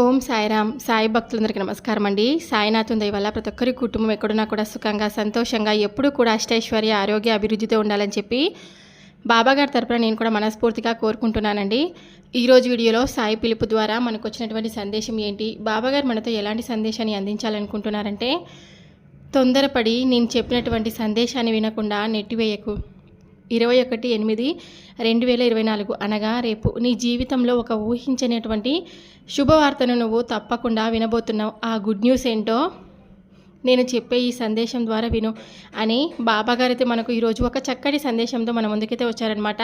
ఓం సాయిరామ్. సాయి భక్తులందరికీ నమస్కారం అండి. సాయినాథం వల్ల ప్రతి ఒక్కరి కుటుంబం ఎక్కడున్నా కూడా సుఖంగా సంతోషంగా ఎప్పుడూ కూడా అష్టైశ్వర్య ఆరోగ్య అభివృద్ధితో ఉండాలని చెప్పి బాబాగారి తరపున నేను కూడా మనస్ఫూర్తిగా కోరుకుంటున్నానండి. ఈరోజు వీడియోలో సాయి పిలుపు ద్వారా మనకు వచ్చినటువంటి సందేశం ఏంటి? బాబాగారు మనతో ఎలాంటి సందేశాన్ని అందించాలనుకుంటున్నారంటే తొందరపడి నేను చెప్పినటువంటి సందేశాన్ని వినకుండా నెట్టివేయకు. ఇరవై ఒకటి ఎనిమిది రెండు వేల ఇరవై నాలుగు అనగా రేపు నీ జీవితంలో ఒక ఊహించనటువంటి శుభవార్తను నువ్వు తప్పకుండా వినబోతున్నావు. ఆ గుడ్ న్యూస్ ఏంటో నేను చెప్పే ఈ సందేశం ద్వారా విను అని బాబాగారు అయితే మనకు ఈరోజు ఒక చక్కటి సందేశంతో మన ముందుకైతే వచ్చారనమాట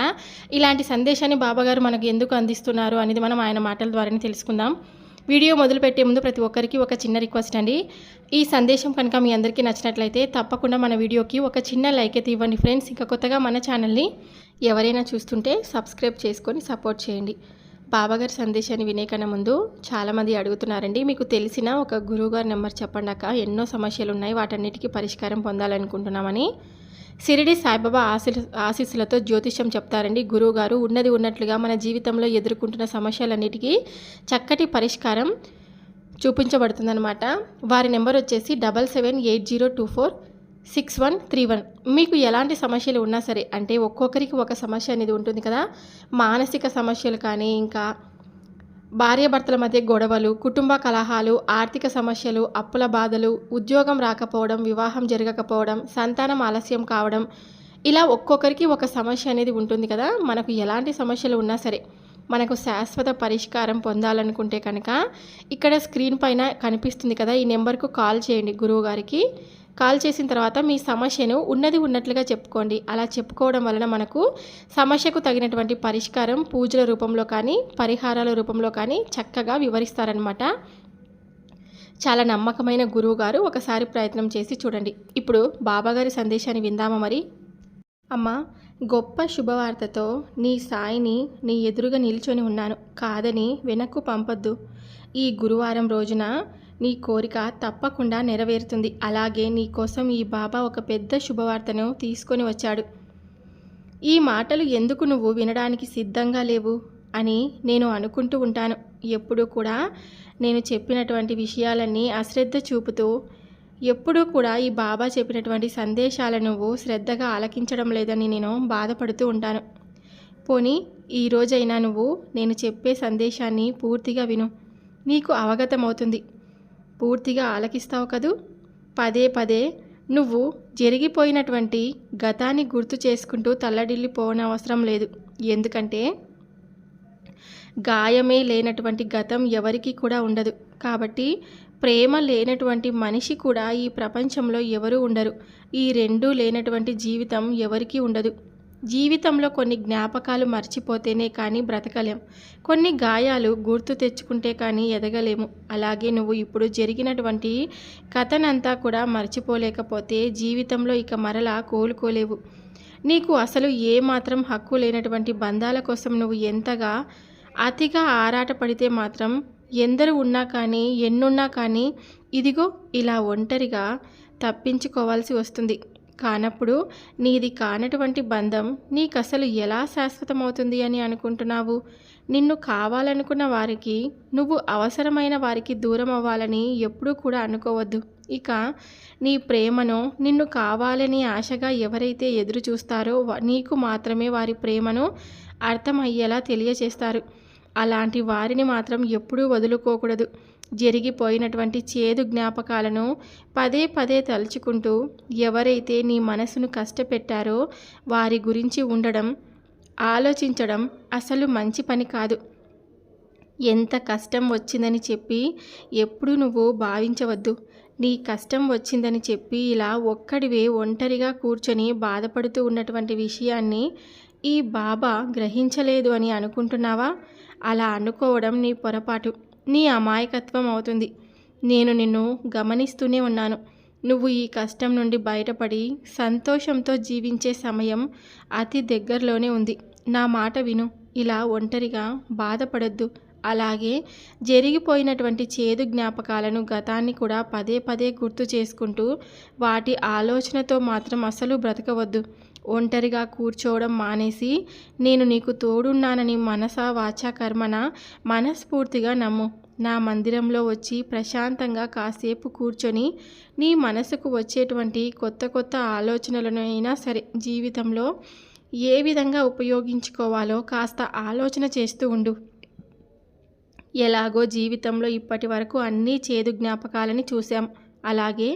ఇలాంటి సందేశాన్ని బాబాగారు మనకు ఎందుకు అందిస్తున్నారు అనేది మనం ఆయన మాటల ద్వారానే తెలుసుకుందాం. వీడియో మొదలుపెట్టే ముందు ప్రతి ఒక్కరికి ఒక చిన్న రిక్వెస్ట్ అండి. ఈ సందేశం కనుక మీ అందరికీ నచ్చినట్లయితే తప్పకుండా మన వీడియోకి ఒక చిన్న లైక్ అయితే ఇవ్వండి ఫ్రెండ్స్. ఇంకా కొత్తగా మన ఛానల్ని ఎవరైనా చూస్తుంటే సబ్స్క్రైబ్ చేసుకొని సపోర్ట్ చేయండి. బాబాగారి సందేశాన్ని వినేకన్నా ముందు చాలామంది అడుగుతున్నారండి. మీకు తెలిసిన ఒక గురువుగారి నెంబర్ చెప్పండాక ఎన్నో సమస్యలు ఉన్నాయి. వాటన్నిటికీ పరిష్కారం పొందాలనుకుంటున్నామని. సిరిడి సాయిబాబా ఆశీ ఆశీస్సులతో జ్యోతిష్యం చెప్తారండి. గురువుగారు ఉన్నది ఉన్నట్లుగా మన జీవితంలో ఎదుర్కొంటున్న సమస్యలన్నిటికీ చక్కటి పరిష్కారం చూపించబడుతుందన్నమాట. వారి నెంబర్ వచ్చేసి double seven eight zero two four six one three one. మీకు ఎలాంటి సమస్యలు ఉన్నా సరే అంటే ఒక్కొక్కరికి ఒక సమస్య అనేది ఉంటుంది కదా. మానసిక సమస్యలు కానీ ఇంకా భార్యాభర్తల మధ్య గొడవలు కుటుంబ కలహాలు ఆర్థిక సమస్యలు అప్పుల బాధలు ఉద్యోగం రాకపోవడం వివాహం జరగకపోవడం సంతానం ఆలస్యం కావడం ఇలా ఒక్కొక్కరికి ఒక సమస్య అనేది ఉంటుంది కదా. మనకు ఎలాంటి సమస్యలు ఉన్నా సరే మనకు శాశ్వత పరిష్కారం పొందాలనుకుంటే కనుక ఇక్కడ స్క్రీన్ పైన కనిపిస్తుంది కదా ఈ నెంబర్కు కాల్ చేయండి గురువు గారికి. కాల్ చేసిన తర్వాత మీ సమస్యను ఉన్నది ఉన్నట్లుగా చెప్పుకోండి. అలా చెప్పుకోవడం వలన మనకు సమస్యకు తగినటువంటి పరిష్కారం పూజల రూపంలో కానీ పరిహారాల రూపంలో కానీ చక్కగా వివరిస్తారనమాట చాలా నమ్మకమైన గురువు గారు ఒకసారి ప్రయత్నం చేసి చూడండి. ఇప్పుడు బాబాగారి సందేశాన్ని విందామా మరి? అమ్మ గొప్ప శుభవార్తతో నీ సాయిని నీ ఎదురుగా నిల్చొని ఉన్నాను. కాదని వెనక్కు పంపొద్దు. ఈ గురువారం రోజున నీ కోరిక తప్పకుండా నెరవేరుతుంది. అలాగే నీ కోసం ఈ బాబా ఒక పెద్ద శుభవార్తను తీసుకొని వచ్చాడు. ఈ మాటలు ఎందుకు నువ్వు వినడానికి సిద్ధంగా లేవు? అని నేను అనుకుంటూ ఉంటాను. ఎప్పుడూ కూడా నేను చెప్పినటువంటి విషయాలన్నీ అశ్రద్ధ చూపుతూ ఎప్పుడూ కూడా ఈ బాబా చెప్పినటువంటి సందేశాలను నువ్వు శ్రద్ధగా ఆలకించడం లేదని నేను బాధపడుతూ ఉంటాను. పోనీ ఈరోజైనా నువ్వు నేను చెప్పే సందేశాన్ని పూర్తిగా విను. నీకు అవగతమవుతుంది. పూర్తిగా ఆలకిస్తావు కదూ? పదే పదే నువ్వు జరిగిపోయినటువంటి గతాన్ని గుర్తు చేసుకుంటూ తల్లడిల్లిపోనవసరం లేదు. ఎందుకంటే గాయమే లేనటువంటి గతం ఎవరికీ కూడా ఉండదు. కాబట్టి ప్రేమ లేనటువంటి మనిషి కూడా ఈ ప్రపంచంలో ఎవరు ఉండరు. ఈ రెండూ లేనటువంటి జీవితం ఎవరికీ ఉండదు. జీవితంలో కొన్ని జ్ఞాపకాలు మర్చిపోతేనే కానీ బ్రతకలేం. కొన్ని గాయాలు గుర్తు తెచ్చుకుంటే కానీ ఎదగలేము. అలాగే నువ్వు ఇప్పుడు జరిగినటువంటి కథనంతా కూడా మర్చిపోలేకపోతే జీవితంలో ఇక మరలా కోలుకోలేవు. నీకు అసలు ఏమాత్రం హక్కు లేనటువంటి బంధాల కోసం నువ్వు ఎంతగా అతిగా ఆరాటపడితే మాత్రం ఎందరు ఉన్నా కానీ ఎన్నున్నా కానీ ఇదిగో ఇలా ఒంటరిగా తప్పించుకోవాల్సి వస్తుంది. కానప్పుడు నీది కానటువంటి బంధం నీకు అసలు ఎలా శాశ్వతమవుతుంది అని అనుకుంటున్నావు? నిన్ను కావాలనుకున్న వారికి నువ్వు అవసరమైన వారికి దూరం అవ్వాలని ఎప్పుడూ కూడా అనుకోవద్దు. ఇక నీ ప్రేమను నిన్ను కావాలని ఆశగా ఎవరైతే ఎదురు చూస్తారో నీకు మాత్రమే వారి ప్రేమను అర్థమయ్యేలా తెలియచేస్తారు. అలాంటి వారిని మాత్రం ఎప్పుడూ వదులుకోకూడదు. జరిగిపోయినటువంటి చేదు జ్ఞాపకాలను పదే పదే తలుచుకుంటూ ఎవరైతే నీ మనసును కష్టపెట్టారో వారి గురించి ఉండడం ఆలోచించడం అసలు మంచి పని కాదు. ఎంత కష్టం వచ్చిందని చెప్పి ఎప్పుడు నువ్వు భావించవద్దు. నీ కష్టం వచ్చిందని చెప్పి ఇలా ఒక్కడివే ఒంటరిగా కూర్చొని బాధపడుతూ ఉన్నటువంటి విషయాన్ని ఈ బాబా గ్రహించలేదు అని అనుకుంటున్నావా? అలా అనుకోవడం నీ పొరపాటు. నీ అమాయకత్వం అవుతుంది. నేను నిన్ను గమనిస్తూనే ఉన్నాను. నువ్వు ఈ కష్టం నుండి బయటపడి సంతోషంతో జీవించే సమయం అతి దగ్గరలోనే ఉంది. నా మాట విను. ఇలా ఒంటరిగా బాధపడద్దు. అలాగే జరిగిపోయినటువంటి చేదు జ్ఞాపకాలను గతాన్ని కూడా పదే పదే గుర్తు చేసుకుంటూ వాటి ఆలోచనతో మాత్రం అసలు బ్రతకవద్దు. ఒంటరిగా కూర్చోవడం మానేసి నేను నీకు తోడున్నానని మనస వాచా కర్మన మనస్ఫూర్తిగా నమ్ము. నా మందిరంలో వచ్చి ప్రశాంతంగా కాసేపు కూర్చొని నీ మనసుకు వచ్చేటువంటి కొత్త కొత్త ఆలోచనలను అయినా సరే జీవితంలో ఏ విధంగా ఉపయోగించుకోవాలో కాస్త ఆలోచన చేస్తూ ఉండు. ఎలాగో జీవితంలో ఇప్పటి వరకు అన్నీ చేదు జ్ఞాపకాలని చూశాం. అలాగే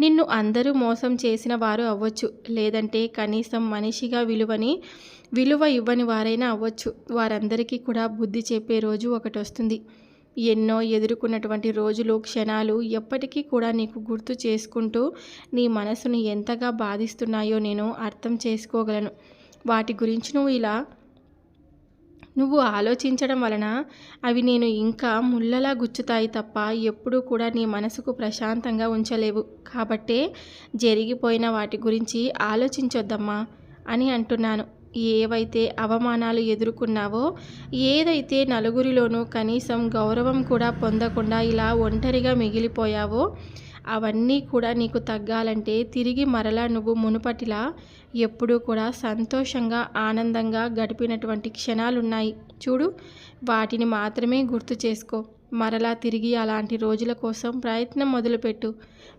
నిన్ను అందరూ మోసం చేసిన వారు అవ్వచ్చు లేదంటే కనీసం మనిషిగా విలువని విలువ ఇవ్వని వారైనా అవ్వచ్చు. వారందరికీ కూడా బుద్ధి చెప్పే రోజు ఒకటి వస్తుంది. ఎన్నో ఎదుర్కొన్నటువంటి రోజులు క్షణాలు ఎప్పటికీ కూడా నీకు గుర్తు చేసుకుంటూ నీ మనసును ఎంతగా బాధిస్తున్నాయో నేను అర్థం చేసుకోగలను. వాటి గురించి నువ్వు ఇలా నువ్వు ఆలోచించడం వలన అవి నేను ఇంకా ముళ్ళలా గుచ్చుతాయి తప్ప ఎప్పుడూ కూడా నీ మనసుకు ప్రశాంతంగా ఉంచలేవు. కాబట్టే జరిగిపోయిన వాటి గురించి ఆలోచించొద్దమ్మా అని అంటున్నాను. ఏవైతే అవమానాలు ఎదుర్కొన్నావో ఏదైతే నలుగురిలోనూ కనీసం గౌరవం కూడా పొందకుండా ఇలా ఒంటరిగా మిగిలిపోయావో అవన్నీ కూడా నీకు తగ్గాలంటే తిరిగి మరలా నువ్వు మునుపటిలా ఎప్పుడూ కూడా సంతోషంగా ఆనందంగా గడిపినటువంటి క్షణాలున్నాయి. చూడు వాటిని మాత్రమే గుర్తు చేసుకో. మరలా తిరిగి అలాంటి రోజుల కోసం ప్రయత్నం మొదలుపెట్టు.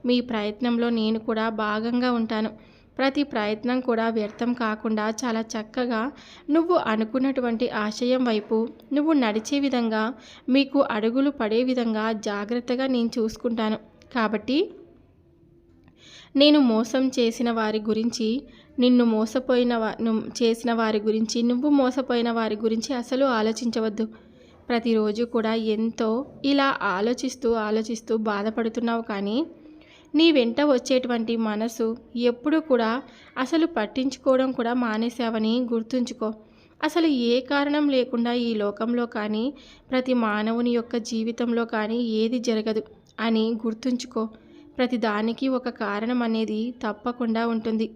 మీ ప్రయత్నంలో నేను కూడా భాగంగా ఉంటాను. ప్రతి ప్రయత్నం కూడా వ్యర్థం కాకుండా చాలా చక్కగా నువ్వు అనుకున్నటువంటి ఆశయం వైపు నువ్వు నడిచే విధంగా మీకు అడుగులు పడే విధంగా జాగ్రత్తగా నేను చూసుకుంటాను. కాబట్టి నేను మోసం చేసిన వారి గురించి నిన్ను మోసపోయిన చేసిన వారి గురించి నువ్వు మోసపోయిన వారి గురించి అసలు ఆలోచించవద్దు. ప్రతిరోజు కూడా ఎంతో ఇలా ఆలోచిస్తూ ఆలోచిస్తూ బాధపడుతున్నావు కానీ నీ వెంట వచ్చేటువంటి మనసు ఎప్పుడు కూడా అసలు పట్టించుకోవడం కూడా మానేశావని గుర్తుంచుకో. అసలు ఏ కారణం లేకుండా ఈ లోకంలో కానీ ప్రతి మానవుని యొక్క జీవితంలో కానీ ఏది జరగదు. అని గుర్తుంచుకో. ప్రతిదానికి ఒక కారణం అనేది తప్పకుండా ఉంటుంది.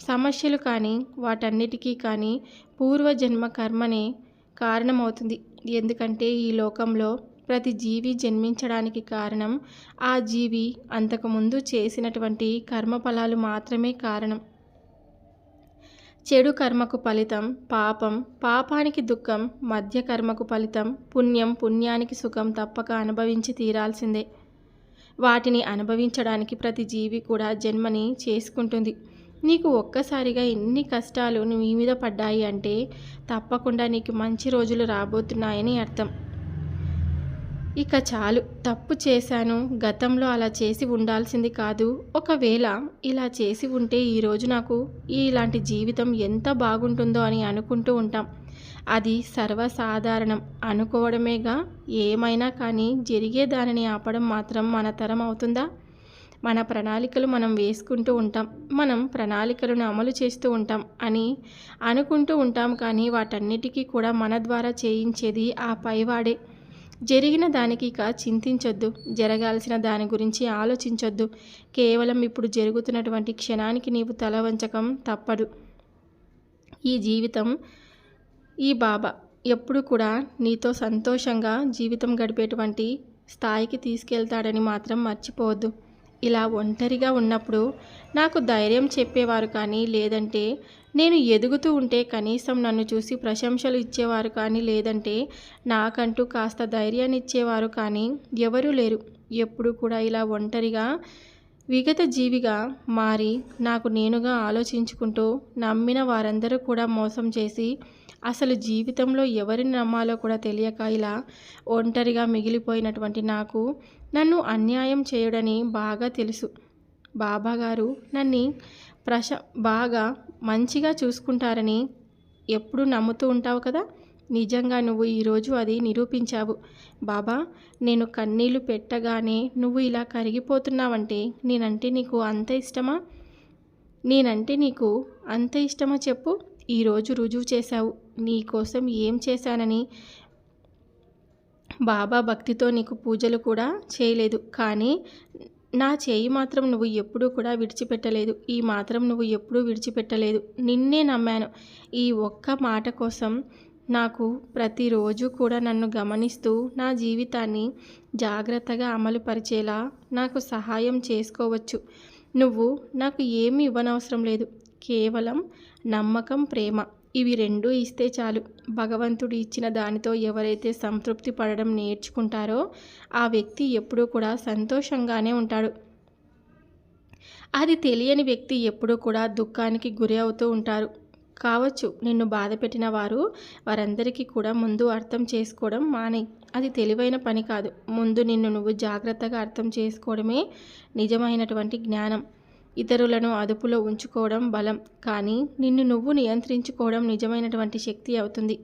సమస్యలు కానీ వాటన్నిటికీ కానీ పూర్వజన్మ కర్మనే కారణమవుతుంది. ఎందుకంటే ఈ లోకంలో ప్రతి జీవి జన్మించడానికి కారణం ఆ జీవి అంతకుముందు చేసినటువంటి కర్మఫలాలు మాత్రమే కారణం. చెడు కర్మకు ఫలితం పాపం పాపానికి దుఃఖం మధ్య కర్మకు ఫలితం పుణ్యం పుణ్యానికి సుఖం తప్పక అనుభవించి తీరాల్సిందే. వాటిని అనుభవించడానికి ప్రతి జీవి కూడా జన్మని చేసుకుంటుంది. నీకు ఒక్కసారిగా ఎన్ని కష్టాలు నీ మీద పడ్డాయి అంటే తప్పకుండా నీకు మంచి రోజులు రాబోతున్నాయని అర్థం. ఇక చాలు తప్పు చేశాను గతంలో అలా చేసి ఉండాల్సింది కాదు. ఒకవేళ ఇలా చేసి ఉంటే ఈరోజు నాకు ఇలాంటి జీవితం ఎంత బాగుంటుందో అని అనుకుంటూ ఉంటాం. అది సర్వసాధారణం. అనుకోవడమేగా? ఏమైనా కానీ జరిగే దానిని ఆపడం మాత్రం మన తరం అవుతుందా? మన ప్రణాళికలు మనం వేసుకుంటూ ఉంటాం. మనం ప్రణాళికలను అమలు చేస్తూ ఉంటాం అని అనుకుంటూ ఉంటాం కానీ వాటన్నిటికీ కూడా మన ద్వారా చేయించేది ఆ పైవాడే. జరిగిన దానికి ఇక చింతించొద్దు. జరగాల్సిన దాని గురించి ఆలోచించొద్దు. కేవలం ఇప్పుడు జరుగుతున్నటువంటి క్షణానికి నీవు తల వంచకం తప్పదు. ఈ జీవితం ఈ బాబా ఎప్పుడు కూడా నీతో సంతోషంగా జీవితం గడిపేటువంటి స్థాయికి తీసుకెళ్తాడని మాత్రం మర్చిపోవద్దు. ఇలా ఒంటరిగా ఉన్నప్పుడు నాకు ధైర్యం చెప్పేవారు కానీ లేదంటే నేను ఎదుగుతూ ఉంటే కనీసం నన్ను చూసి ప్రశంసలు ఇచ్చేవారు కానీ లేదంటే నాకంటూ కాస్త ధైర్యాన్ని ఇచ్చేవారు కానీ ఎవరూ లేరు. ఎప్పుడు కూడా ఇలా ఒంటరిగా విగత జీవిగా మారి నాకు నేనుగా ఆలోచించుకుంటూ నమ్మిన వారందరూ కూడా మోసం చేసి అసలు జీవితంలో ఎవరిని నమ్మాలో కూడా తెలియక ఇలా ఒంటరిగా మిగిలిపోయినటువంటి నాకు నన్ను అన్యాయం చేయడని బాగా తెలుసు. బాబాగారు నన్ను ప్రశ బాగా మంచిగా చూసుకుంటారని ఎప్పుడు నమ్ముతూ ఉంటావు కదా? నిజంగా నువ్వు ఈరోజు అది నిరూపించావు. బాబా నేను కన్నీళ్ళు పెట్టగానే నువ్వు ఇలా కరిగిపోతున్నావంటే నేనంటే నీకు అంత ఇష్టమా? నేనంటే నీకు అంత ఇష్టమా చెప్పు? ఈరోజు రుజువు చేశావు. నీ కోసం ఏం చేశానని బాబా భక్తితో నీకు పూజలు కూడా చేయలేదు. కానీ నా చేయి మాత్రం నువ్వు ఎప్పుడూ కూడా విడిచిపెట్టలేదు. ఈ మాత్రం నువ్వు ఎప్పుడూ విడిచిపెట్టలేదు. నిన్నే నమ్మాను. ఈ ఒక్క మాట కోసం నాకు ప్రతిరోజు కూడా నన్ను గమనిస్తూ నా జీవితాన్ని జాగ్రత్తగా అమలుపరిచేలా నాకు సహాయం చేసుకోవచ్చు. నువ్వు నాకు ఏమీ ఇవ్వనవసరం లేదు. కేవలం నమ్మకం ప్రేమ. ఇవి రెండు ఇస్తే చాలు. భగవంతుడు ఇచ్చిన దానితో ఎవరైతే సంతృప్తి పడడం నేర్చుకుంటారో ఆ వ్యక్తి ఎప్పుడూ కూడా సంతోషంగానే ఉంటాడు. అది తెలియని వ్యక్తి ఎప్పుడూ కూడా దుఃఖానికి గురి అవుతూ ఉంటారు. కావచ్చు నిన్ను బాధ పెట్టిన వారు వారందరికీ కూడా ముందు అర్థం చేసుకోవడం మానే. అది తెలివైన పని కాదు. ముందు నిన్ను నువ్వు జాగ్రత్తగా అర్థం చేసుకోవడమే నిజమైనటువంటి జ్ఞానం. ఇతరులను అదుపులో ఉంచుకోవడం బలం కానీ నిన్ను నువ్వు నియంత్రించుకోవడం నిజమైనటువంటి శక్తి అవుతుంది.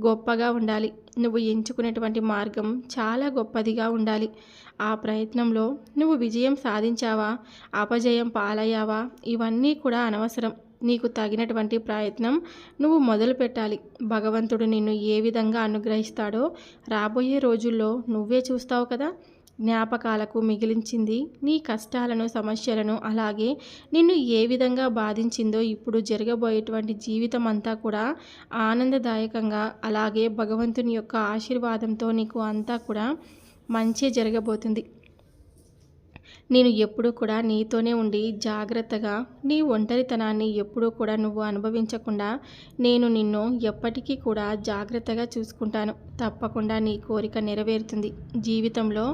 గొప్పగా ఉండాలి. నువ్వు ఎంచుకునేటువంటి మార్గం చాలా గొప్పదిగా ఉండాలి. ఆ ప్రయత్నంలో నువ్వు విజయం సాధించావా? అపజయం పాలయ్యావా? ఇవన్నీ కూడా అనవసరం. నీకు తగినటువంటి ప్రయత్నం నువ్వు మొదలు పెట్టాలి. భగవంతుడు నిన్ను ఏ విధంగా అనుగ్రహిస్తాడో రాబోయే రోజుల్లో నువ్వే చూస్తావు కదా. జ్ఞాపకాలకు మిగిలించింది. నీ కష్టాలను సమస్యలను అలాగే నిన్ను ఏ విధంగా బాధించిందో ఇప్పుడు జరగబోయేటువంటి జీవితం అంతా కూడా ఆనందదాయకంగా అలాగే భగవంతుని యొక్క ఆశీర్వాదంతో నీకు అంతా కూడా మంచి జరగబోతుంది. నేను ఎప్పుడూ కూడా నీతోనే ఉండి జాగ్రత్తగా నీ ఒంటరితనాన్ని ఎప్పుడూ కూడా నువ్వు అనుభవించకుండా నేను నిన్ను ఎప్పటికీ కూడా జాగ్రత్తగా చూసుకుంటాను. తప్పకుండా నీ కోరిక నెరవేరుతుంది. జీవితంలో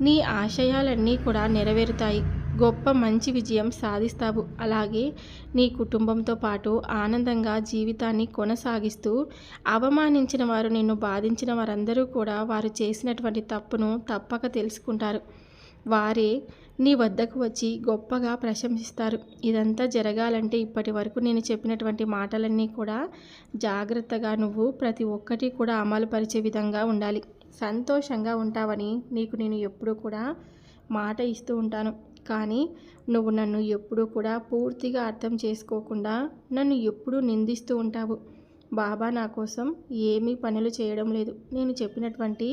నీ ఆశయాలన్నీ కూడా నెరవేరుతాయి. గొప్ప మంచి విజయం సాధిస్తావు. అలాగే నీ కుటుంబంతో పాటు ఆనందంగా జీవితాన్ని కొనసాగిస్తూ అవమానించిన వారు నిన్ను బాధించిన వారందరూ కూడా వారు చేసినటువంటి తప్పును తప్పక తెలుసుకుంటారు. వారే నీ వద్దకు వచ్చి గొప్పగా ప్రశంసిస్తారు. ఇదంతా జరగాలంటే ఇప్పటి వరకు నేను చెప్పినటువంటి మాటలన్నీ కూడా జాగ్రత్తగా నువ్వు ప్రతి ఒక్కటి కూడా అమలు పరిచే విధంగా ఉండాలి. సంతోషంగా ఉంటావని నీకు నేను ఎప్పుడూ కూడా మాట ఇస్తూ ఉంటాను. కానీ నువ్వు నన్ను ఎప్పుడూ కూడా పూర్తిగా అర్థం చేసుకోకుండా నన్ను ఎప్పుడూ నిందిస్తూ ఉంటావు. బాబా నా కోసం ఏమీ పనులు చేయడం లేదు. నేను చెప్పినటువంటి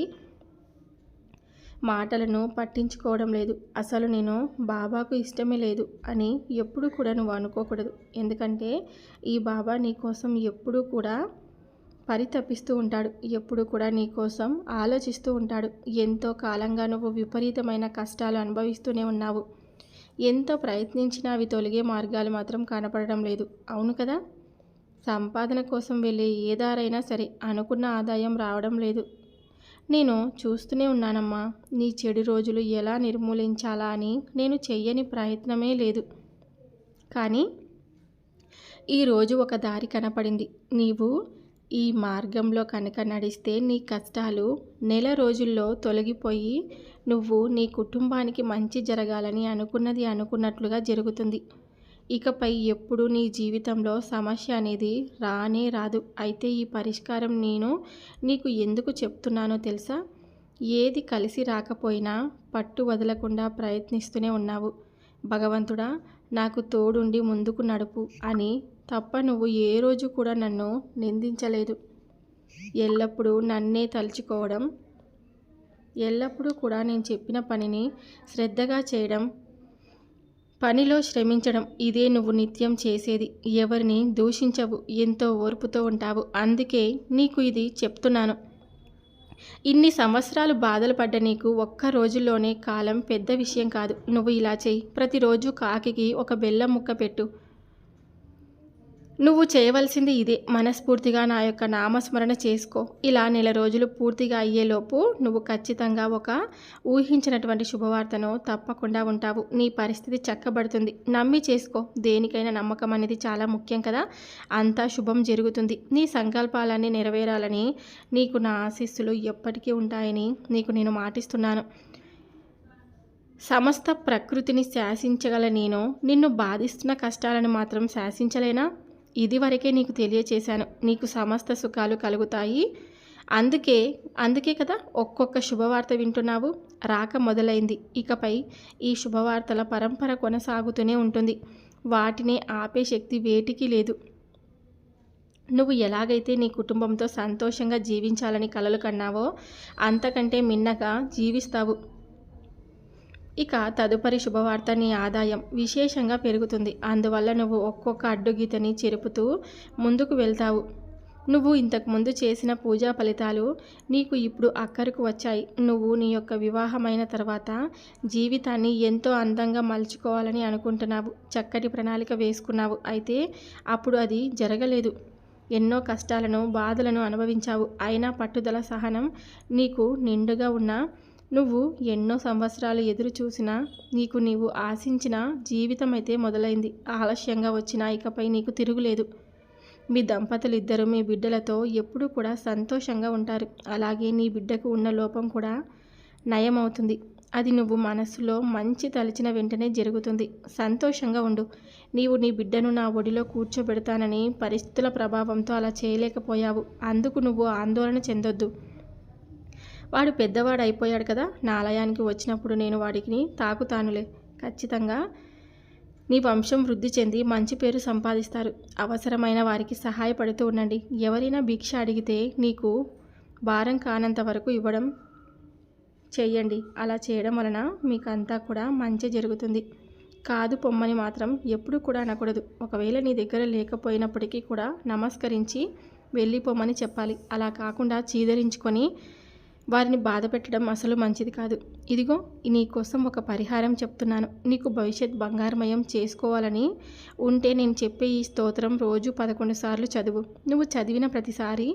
మాటలను పట్టించుకోవడం లేదు. అసలు నేను బాబాకు ఇష్టమే లేదు అని ఎప్పుడు కూడా నువ్వు అనుకోకూడదు. ఎందుకంటే ఈ బాబా నీ కోసం ఎప్పుడూ కూడా పరితపిస్తూ ఉంటాడు. ఎప్పుడు కూడా నీ కోసం ఆలోచిస్తూ ఉంటాడు. ఎంతో కాలంగా నువ్వు విపరీతమైన కష్టాలు అనుభవిస్తూనే ఉన్నావు. ఎంతో ప్రయత్నించినా అవి తొలగే మార్గాలు మాత్రం కనపడడం లేదు. అవును కదా? సంపాదన కోసం వెళ్ళే ఏ దారైనా సరే అనుకున్న ఆదాయం రావడం లేదు. నేను చూస్తూనే ఉన్నానమ్మా. నీ చెడు రోజులు ఎలా నిర్మూలించాలా అని నేను చెయ్యని ప్రయత్నమే లేదు. కానీ ఈరోజు ఒక దారి కనపడింది. నీవు ఈ మార్గంలో కనుక నడిస్తే నీ కష్టాలు నెల రోజుల్లో తొలగిపోయి నువ్వు నీ కుటుంబానికి మంచి జరగాలని అనుకున్నది అనుకున్నట్లుగా జరుగుతుంది. ఇకపై ఎప్పుడు నీ జీవితంలో సమస్య అనేది రానే రాదు. అయితే ఈ పరిష్కారం నేను నీకు ఎందుకు చెప్తున్నానో తెలుసా? ఏది కలిసి రాకపోయినా పట్టు వదలకుండా ప్రయత్నిస్తూనే ఉన్నావు. భగవంతుడా నాకు తోడుండి ముందుకు నడుపు అని తప్ప నువ్వు ఏ రోజు కూడా నన్ను నిందించలేదు. ఎల్లప్పుడూ నన్నే తలుచుకోవడం ఎల్లప్పుడూ కూడా నేను చెప్పిన పనిని శ్రద్ధగా చేయడం పనిలో శ్రమించడం ఇదే నువ్వు నిత్యం చేసేది. ఎవరిని దూషించవు ఎంతో ఓర్పుతో ఉంటావు. అందుకే నీకు ఇది చెప్తున్నాను. ఇన్ని సంవత్సరాలు బాధలు పడ్డ నీకు ఒక్క రోజుల్లోనే కాలం పెద్ద విషయం కాదు. నువ్వు ఇలా చెయ్యి ప్రతిరోజు కాకికి ఒక బెల్లం ముక్క పెట్టు. నువ్వు చేయవలసింది ఇదే. మనస్ఫూర్తిగా నా యొక్క నామస్మరణ చేసుకో. ఇలా నెల రోజులు పూర్తిగా అయ్యేలోపు నువ్వు ఖచ్చితంగా ఒక ఊహించినటువంటి శుభవార్తను తప్పకుండా ఉంటావు. నీ పరిస్థితి చక్కబడుతుంది. నమ్మి చేసుకో. దేనికైనా నమ్మకం అనేది చాలా ముఖ్యం కదా. అంతా శుభం జరుగుతుంది. నీ సంకల్పాలన్నీ నెరవేరాలని నీకు నా ఆశీస్సులు ఎప్పటికీ ఉంటాయని నీకు నేను మాటిస్తున్నాను. సమస్త ప్రకృతిని శాసించగల నేను నిన్ను బాధిస్తున్న కష్టాలను మాత్రం శాసించలేనా? ఇదివరకే నీకు తెలియచేశాను. నీకు సమస్త సుఖాలు కలుగుతాయి. అందుకే అందుకే కదా ఒక్కొక్క శుభవార్త వింటున్నావు? రాక మొదలైంది. ఇకపై ఈ శుభవార్తల పరంపర కొనసాగుతూనే ఉంటుంది. వాటిని ఆపే శక్తి వేటికి లేదు. నువ్వు ఎలాగైతే నీ కుటుంబంతో సంతోషంగా జీవించాలని కలలు కన్నావో అంతకంటే మిన్నగా జీవిస్తావు. ఇక తదుపరి శుభవార్త నీ ఆదాయం విశేషంగా పెరుగుతుంది. అందువల్ల నువ్వు ఒక్కొక్క అడ్డుగీతని చెరుపుతూ ముందుకు వెళ్తావు. నువ్వు ఇంతకుముందు చేసిన పూజా ఫలితాలు నీకు ఇప్పుడు అక్కరకు వచ్చాయి. నువ్వు నీ యొక్క వివాహమైన తర్వాత జీవితాన్ని ఎంతో అందంగా మలుచుకోవాలని అనుకుంటున్నావు. చక్కటి ప్రణాళిక వేసుకున్నావు. అయితే అప్పుడు అది జరగలేదు. ఎన్నో కష్టాలను బాధలను అనుభవించావు. అయినా పట్టుదల సహనం నీకు నిండుగా ఉన్నా నువ్వు ఎన్నో సంవత్సరాలు ఎదురు చూసినా నీకు నీవు ఆశించిన జీవితం అయితే మొదలైంది. ఆలస్యంగా వచ్చినా ఇకపై నీకు తిరుగులేదు. మీ దంపతులు ఇద్దరు మీ బిడ్డలతో ఎప్పుడూ కూడా సంతోషంగా ఉంటారు. అలాగే నీ బిడ్డకు ఉన్న లోపం కూడా నయమవుతుంది. అది నువ్వు మనస్సులో మంచి తలిచిన వెంటనే జరుగుతుంది. సంతోషంగా ఉండు. నీవు నీ బిడ్డను నా ఒడిలో కూర్చోబెడతానని పరిస్థితుల ప్రభావంతో అలా చేయలేకపోయావు. అందుకు నువ్వు ఆందోళన చెందొద్దు. వాడు పెద్దవాడు అయిపోయాడు కదా నా ఆలయానికి వచ్చినప్పుడు నేను వాడికి తాకుతానులే. ఖచ్చితంగా నీ వంశం వృద్ధి చెంది మంచి పేరు సంపాదిస్తారు. అవసరమైన వారికి సహాయపడుతూ ఉండండి. ఎవరైనా భిక్ష అడిగితే నీకు భారం కానంత వరకు ఇవ్వడం చేయండి అలా చేయడం వలన మీకు అంతా కూడా మంచి జరుగుతుంది. కాదు పొమ్మని మాత్రం ఎప్పుడు కూడా అనకూడదు. ఒకవేళ నీ దగ్గర లేకపోయినప్పటికీ కూడా నమస్కరించి వెళ్ళిపోమని చెప్పాలి. అలా కాకుండా చీదరించుకొని వారిని బాధ పెట్టడం అసలు మంచిది కాదు. ఇదిగో నీకోసం ఒక పరిహారం చెప్తున్నాను. నీకు భవిష్యత్ బంగారమయం చేసుకోవాలని ఉంటే నేను చెప్పే ఈ స్తోత్రం రోజు పదకొండు సార్లు చదువు. నువ్వు చదివిన ప్రతిసారి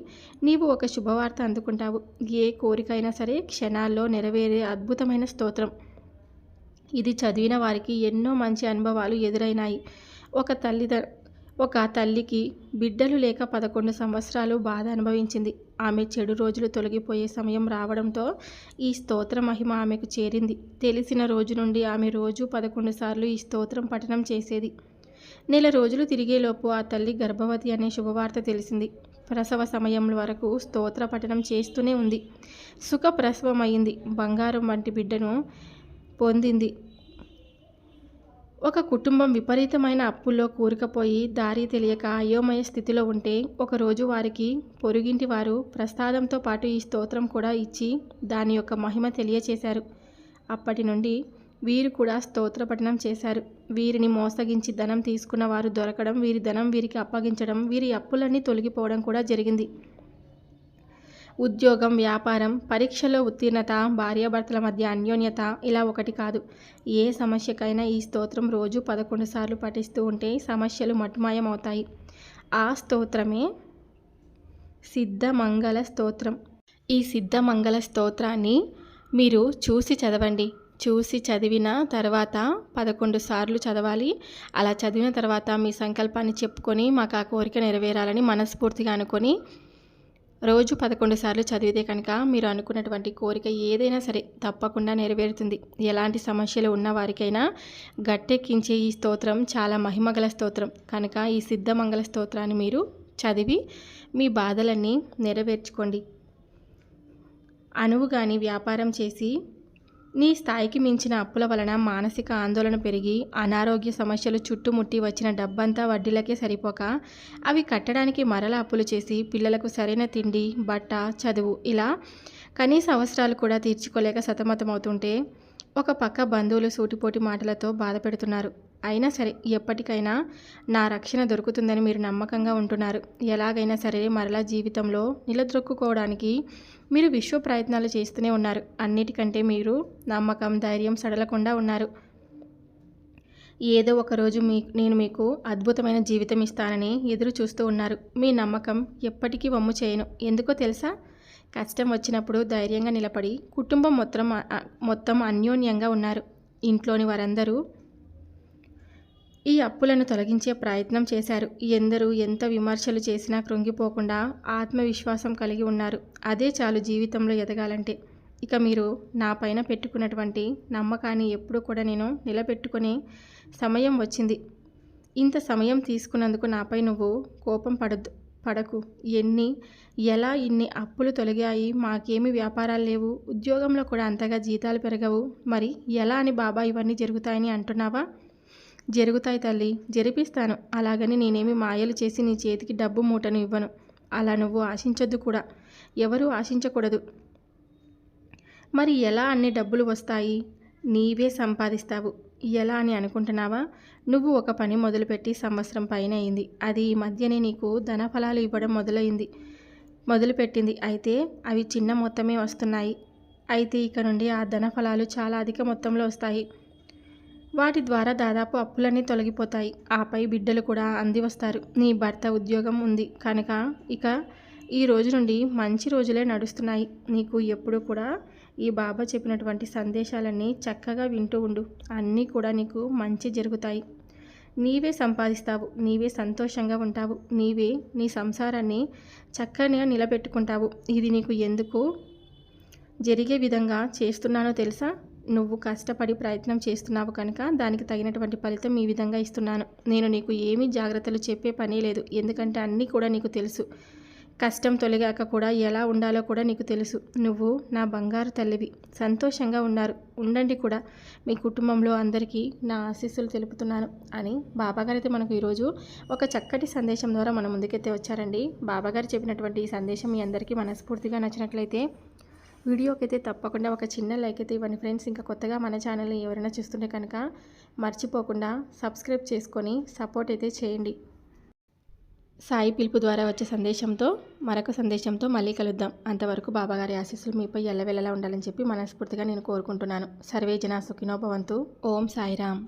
నీవు ఒక శుభవార్త అందుకుంటావు. ఏ కోరికైనా సరే క్షణాల్లో నెరవేరే అద్భుతమైన స్తోత్రం. ఇది చదివిన వారికి ఎన్నో మంచి అనుభవాలు ఎదురైనాయి. ఒక తల్లిద ఒక తల్లికి బిడ్డలు లేక పదకొండు సంవత్సరాలు బాధ అనుభవించింది. ఆమె చెడు రోజులు తొలగిపోయే సమయం రావడంతో ఈ స్తోత్ర మహిమ ఆమెకు చేరింది. తెలిసిన రోజు నుండి ఆమె రోజు పదకొండు సార్లు ఈ స్తోత్రం పఠనం చేసేది. నెల రోజులు తిరిగేలోపు ఆ తల్లి గర్భవతి అనే శుభవార్త తెలిసింది. ప్రసవ సమయం వరకు స్తోత్ర పఠనం చేస్తూనే ఉంది. సుఖ ప్రసవమైంది బంగారం వంటి బిడ్డను పొందింది. ఒక కుటుంబం విపరీతమైన అప్పుల్లో కూరుకుపోయి దారి తెలియక అయోమయ స్థితిలో ఉంటే ఒకరోజు వారికి పొరుగింటి వారు ప్రసాదంతో పాటు ఈ స్తోత్రం కూడా ఇచ్చి దాని యొక్క మహిమ తెలియచేశారు. అప్పటి నుండి వీరు కూడా స్తోత్రపఠనం చేశారు. వీరిని మోసగించి ధనం తీసుకున్న వారు దొరకడం వీరి ధనం వీరికి అప్పగించడం వీరి అప్పులన్నీ తొలగిపోవడం కూడా జరిగింది. ఉద్యోగం వ్యాపారం పరీక్షలో ఉత్తీర్ణత భార్యాభర్తల మధ్య అన్యోన్యత ఇలా ఒకటి కాదు. ఏ సమస్యకైనా ఈ స్తోత్రం రోజు పదకొండు సార్లు పఠిస్తూ ఉంటే సమస్యలు మటుమాయమవుతాయి. ఆ స్తోత్రమే సిద్ధమంగళ స్తోత్రం. ఈ సిద్ధమంగళ స్తోత్రాన్ని మీరు చూసి చదవండి. చూసి చదివిన తర్వాత పదకొండు సార్లు చదవాలి. అలా చదివిన తర్వాత మీ సంకల్పాన్ని చెప్పుకొని మాకు ఆ కోరిక నెరవేరాలని మనస్ఫూర్తిగా అనుకొని రోజు పదకొండు సార్లు చదివితే కనుక మీరు అనుకున్నటువంటి కోరిక ఏదైనా సరే తప్పకుండా నెరవేరుతుంది. ఎలాంటి సమస్యలు ఉన్న వారికైనా గట్టెక్కించే ఈ స్తోత్రం చాలా మహిమగల స్తోత్రం. కనుక ఈ సిద్ధమంగళ స్తోత్రాన్ని మీరు చదివి మీ బాధలన్నీ నెరవేర్చుకోండి. అనువుగాని కానీ వ్యాపారం చేసి నీ స్థాయికి మించిన అప్పుల వలన మానసిక ఆందోళన పెరిగి అనారోగ్య సమస్యలు చుట్టుముట్టి వచ్చిన డబ్బంతా వడ్డీలకే సరిపోక అవి కట్టడానికి మరల అప్పులు చేసి పిల్లలకు సరైన తిండి బట్ట చదువు ఇలా కనీస అవసరాలు కూడా తీర్చుకోలేక సతమతమవుతుంటే ఒక పక్క బంధువులు సూటిపోటి మాటలతో బాధ పెడుతున్నారు అయినా సరే ఎప్పటికైనా నా రక్షణ దొరుకుతుందని మీరు నమ్మకంగా ఉంటున్నారు. ఎలాగైనా సరే మరలా జీవితంలో నిలదొక్కుకోవడానికి మీరు విశ్వ ప్రయత్నాలు చేస్తూనే ఉన్నారు. అన్నిటికంటే మీరు నమ్మకం ధైర్యం సడలకుండా ఉన్నారు. ఏదో ఒకరోజు మీ నేను మీకు అద్భుతమైన జీవితం ఇస్తానని ఎదురు చూస్తూ ఉన్నారు. మీ నమ్మకం ఎప్పటికీ వమ్ము చేయను. ఎందుకో తెలుసా? కష్టం వచ్చినప్పుడు ధైర్యంగా నిలబడి కుటుంబం మొత్తం మొత్తం అన్యోన్యంగా ఉన్నారు. ఇంట్లోని వారందరూ ఈ అప్పులను తొలగించే ప్రయత్నం చేశారు. ఎందరూ ఎంత విమర్శలు చేసినా కృంగిపోకుండా ఆత్మవిశ్వాసం కలిగి ఉన్నారు. అదే చాలు జీవితంలో ఎదగాలంటే. ఇక మీరు నా పైన పెట్టుకున్నటువంటి నమ్మకాన్ని ఎప్పుడు కూడా నేను నిలబెట్టుకునే సమయం వచ్చింది. ఇంత సమయం తీసుకున్నందుకు నాపై నువ్వు కోపం పడద్దు పడకు. ఎన్ని ఎలా ఇన్ని అప్పులు తొలగాయి మాకేమి వ్యాపారాలు లేవు ఉద్యోగంలో కూడా అంతగా జీతాలు పెరగవు. మరి ఎలా అని బాబా ఇవన్నీ జరుగుతాయని అంటున్నావా? జరుగుతాయి తల్లి జరిపిస్తాను. అలాగని నేనేమి మాయలు చేసి నీ చేతికి డబ్బు మూటను ఇవ్వను. అలా నువ్వు ఆశించొద్దు కూడా. ఎవరూ ఆశించకూడదు. మరి ఎలా అన్ని డబ్బులు వస్తాయి? నీవే సంపాదిస్తావు. ఎలా అని అనుకుంటున్నావా? నువ్వు ఒక పని మొదలుపెట్టి సంవత్సరం పైన అయింది. అది ఈ మధ్యనే నీకు ధనఫలాలు ఇవ్వడం మొదలైంది మొదలుపెట్టింది. అయితే అవి చిన్న మొత్తమే వస్తున్నాయి. అయితే ఇక నుండి ఆ ధనఫలాలు చాలా అధిక మొత్తంలో వస్తాయి. వాటి ద్వారా దాదాపు అప్పులన్నీ తొలగిపోతాయి. ఆపై బిడ్డలు కూడా అంది వస్తారు నీ భర్త ఉద్యోగం ఉంది కనుక ఇక ఈ రోజు నుండి మంచి రోజులే నడుస్తున్నాయి. నీకు ఎప్పుడు కూడా ఈ బాబా చెప్పినటువంటి సందేశాలన్నీ చక్కగా వింటూ ఉండు. అన్నీ కూడా నీకు మంచి జరుగుతాయి. నీవే సంపాదిస్తావు. నీవే సంతోషంగా ఉంటావు. నీవే నీ సంసారాన్ని చక్కగా నిలబెట్టుకుంటావు. ఇది నీకు ఎందుకు జరిగే విధంగా చేస్తున్నానో తెలుసా? నువ్వు కష్టపడి ప్రయత్నం చేస్తున్నావు కనుక దానికి తగినటువంటి ఫలితం ఈ విధంగా ఇస్తున్నాను. నేను నీకు ఏమీ జాగ్రత్తలు చెప్పే పని లేదు. ఎందుకంటే అన్నీ కూడా నీకు తెలుసు. కష్టం తొలగాక కూడా ఎలా ఉండాలో కూడా నీకు తెలుసు. నువ్వు నా బంగారు తల్లివి. సంతోషంగా ఉన్నారు. ఉండండి కూడా. మీ కుటుంబంలో అందరికీ నా ఆశీస్సులు తెలుపుతున్నాను అని బాబాగారు అయితే మనకు ఈరోజు ఒక చక్కటి సందేశం ద్వారా మన ముందుకైతే వచ్చారండి. బాబాగారు చెప్పినటువంటి ఈ సందేశం మీ అందరికీ మనస్ఫూర్తిగా నచ్చినట్లయితే వీడియోకి అయితే తప్పకుండా ఒక చిన్న లైక్ అయితే ఇవ్వండి ఫ్రెండ్స్. ఇంకా కొత్తగా మన ఛానల్ ఎవరైనా చూస్తుంటే కనుక మర్చిపోకుండా సబ్స్క్రైబ్ చేసుకొని సపోర్ట్ అయితే చేయండి. సాయి పిలుపు ద్వారా వచ్చే సందేశంతో మరొక సందేశంతో మళ్ళీ కలుద్దాం. అంతవరకు బాబాగారి ఆశీస్సులు మీపై ఎల్లవెల్లలా ఉండాలని చెప్పి మనస్ఫూర్తిగా నేను కోరుకుంటున్నాను. సర్వే జన సుఖినోభవంతు ఓం సాయిరామ్.